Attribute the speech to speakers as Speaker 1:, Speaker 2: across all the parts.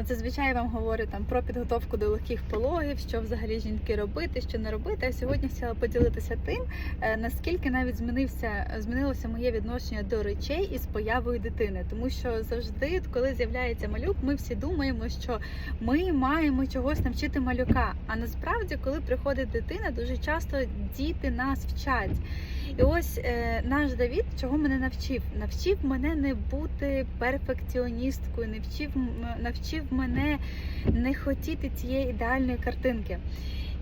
Speaker 1: От зазвичай я вам говорю там про підготовку до легких пологів, що взагалі жінки робити, що не робити. А сьогодні хотіла поділитися тим, е, наскільки навіть змінився змінилося моє відношення до речей із появою дитини. Тому що завжди, коли з'являється малюк, ми всі думаємо, що ми маємо чогось навчити малюка. А насправді, коли приходить дитина, дуже часто діти нас вчать. І ось е, наш Давід, чого мене навчив? Навчив мене не бути перфекціоністкою, навчив, вчив навчив мене не хотіти цієї ідеальної картинки.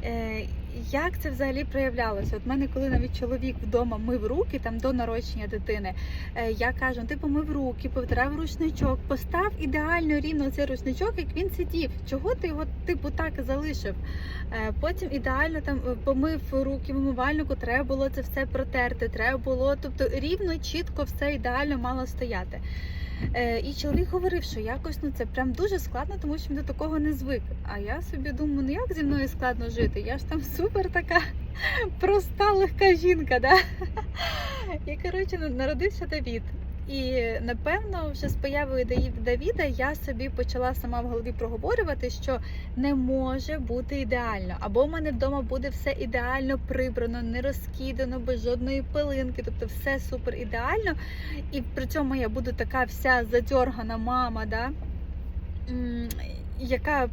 Speaker 1: Е, як це взагалі проявлялося? От мене, коли навіть чоловік вдома мив руки там до народження дитини, е, я кажу, ти помив руки, повтирав рушничок, постав ідеально рівно цей рушничок, як він сидів. Чого ти його типу так залишив? Е, Потім ідеально там помив руки в умивальнику, треба було це все протерти. Треба було, тобто рівно, чітко все ідеально мало стояти. Е, І чоловік говорив, що якось ну це прям дуже складно, тому що він до такого не звик. А я собі думаю, ну як зі мною складно жити? Я ж там супер така проста, легка жінка, да? І коротше ну, народився Давід. І напевно, вже з появою Давіда я собі почала сама в голові проговорювати, що не може бути ідеально. Або в мене вдома буде все ідеально прибрано, не розкидано, без жодної пилинки, тобто все супер ідеально. І при цьому я буду така вся задьоргана мама, да? Яка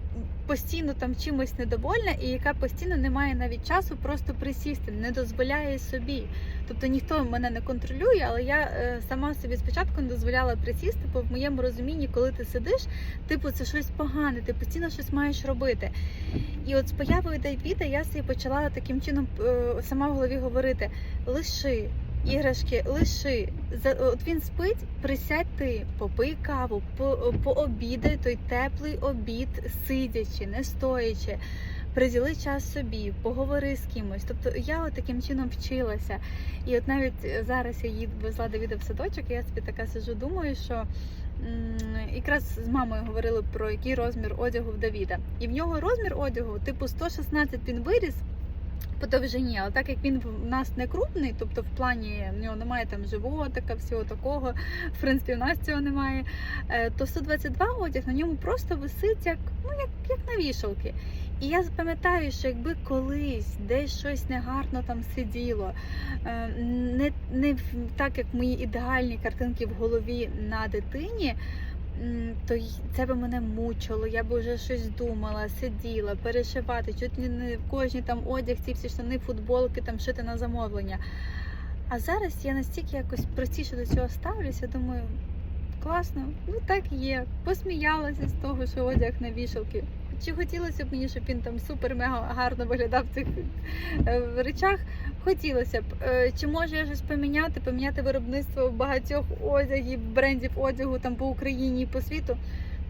Speaker 1: постійно там чимось недовольна, і яка постійно не має навіть часу просто присісти, не дозволяє собі. Тобто ніхто мене не контролює, але я е, сама собі спочатку не дозволяла присісти, бо в моєму розумінні, коли ти сидиш, типу це щось погане, ти постійно щось маєш робити. І от з появою Давіда я собі почала таким чином е, сама в голові говорити: лиши. Іграшки лиши. От він спить, присядь ти, попий каву, по, пообідай той теплий обід, сидячи, не стоячи. Приділи час собі, поговори з кимось. Тобто я от таким чином вчилася. І от навіть зараз я їду везла Давіда в садочок, і я собі така сижу, думаю, що якраз з мамою говорили про який розмір одягу в Давіда. І в нього розмір одягу, типу 116 він виріс по довжині, але так як він в нас не крупний, тобто в плані в нього немає там животика, всього такого, в принципі, у нас цього немає, е, то 122 одяг на ньому просто висить як, ну, як, як на вішалки. І я пам'ятаю, що якби колись десь щось негарно там сиділо, е, не, не в- так як мої ідеальні картинки в голові на дитині, то це би мене мучило, я б вже щось думала, сиділа, перешивати, чуть ли не в кожній там одяг, ці всі штани, футболки там шити на замовлення. А зараз я настільки якось простіше до цього ставлюся, думаю, класно, ну так і є. Посміялася з того, що одяг на вішалки. Чи хотілося б мені, щоб він там супер-мега гарно виглядав в цих е, речах? Хотілося б. Е, Чи можу я щось поміняти, поміняти виробництво багатьох одягів, брендів одягу там по Україні і по світу?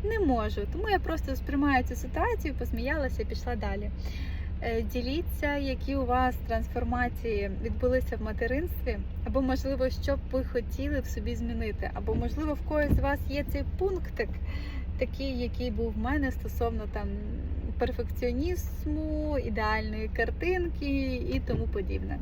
Speaker 1: Не можу. Тому я просто сприймаю цю ситуацію, посміялася і пішла далі. Е, Діліться, які у вас трансформації відбулися в материнстві, або можливо, що б ви хотіли в собі змінити, або можливо в когось з вас є цей пунктик, такий, який був в мене стосовно там перфекціонізму, ідеальної картинки і тому подібне.